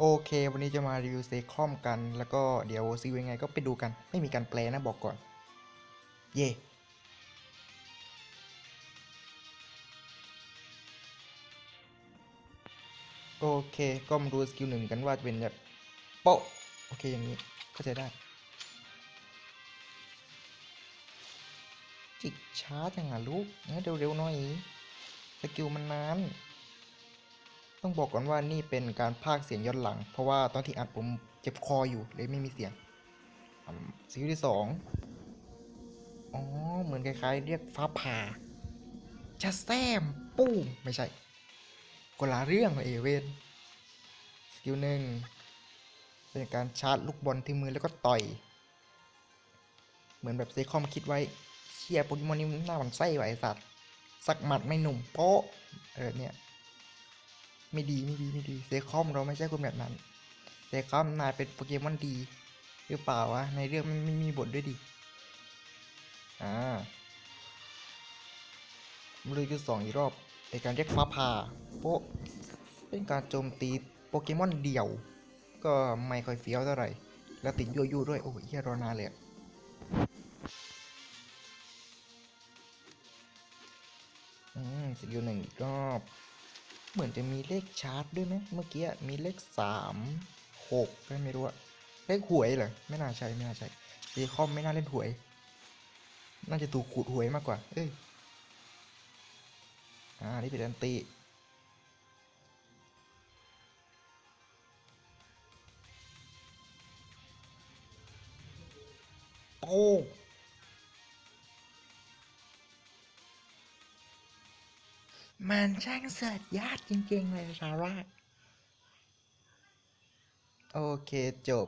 โอเค วันนี้จะมารีวิวเซคอมกัน แล้วก็เดี๋ยวซียังไงก็ไปดูกัน ไม่มีการแปลนะบอกก่อน เย่โอเค ก็มาดูสกิลหนึ่งกันว่าจะเป็นแบบโป๊ะโอเค อย่างนี้เข้าใจได้ จิกช้าจังอะลูกงั้นเร็วๆหน่อย สกิลมันนาน ต้องบอกก่อนว่านี่เป็นการพากเสียงย้อนหลัง เพราะว่าตอนที่อัดผมเจ็บคออยู่เลยไม่มีเสียงสกิลที่สองอ๋อ เหมือนคล้ายๆ เรียกฟ้าผ่าจะแซมปุ้มไม่ใช่คนละเรื่องเอเวนสกิลหนึ่งเป็นการชาร์จลูกบอลที่มือแล้วก็ต่อย เหมือนแบบเซคอมคิดไว้เชียโปเกมอนนี่หน้ามันไส้ไว้สัตว์สักหมัดไม่หนุ่มโป๊ะเออเนี่ย ไม่ดีไม่ดีไม่ดีเซคอมเราไม่ใช่คนแบบนั้นเซคอมนายเป็นโปเกมอนดี หรือเปล่าวะ ในเรื่องมันไม่มีบทด้วยดิ อ่ามาเลยคือสองอีกรอบในการเรียกฟ้าผ่าโป๊ะเป็นการโจมตีโปเกมอนเดี่ยว ก็ไม่ค่อยเฟี้ยวเท่าไหร่ แล้วติดยั่วยุด้วย โอ้ยเฮียรอนานเลยอะอืมสกิลหนึ่งอีกรอบ เหมือนจะมีเลขชาร์จด้วยไหมเมื่อกี้มีเลขสามหกก็ไม่รู้อะเลขหวยเหรอไม่น่าใช่ไม่น่าใช่ซีคอมไม่น่าเล่นหวย น่าจะถูกขูดหวยมากกว่า เอ้ยอ่านี่เป็นอันตีโอ้ มันช่างเสิร์ชยากจริงๆเลยซาร่า โอเคจบ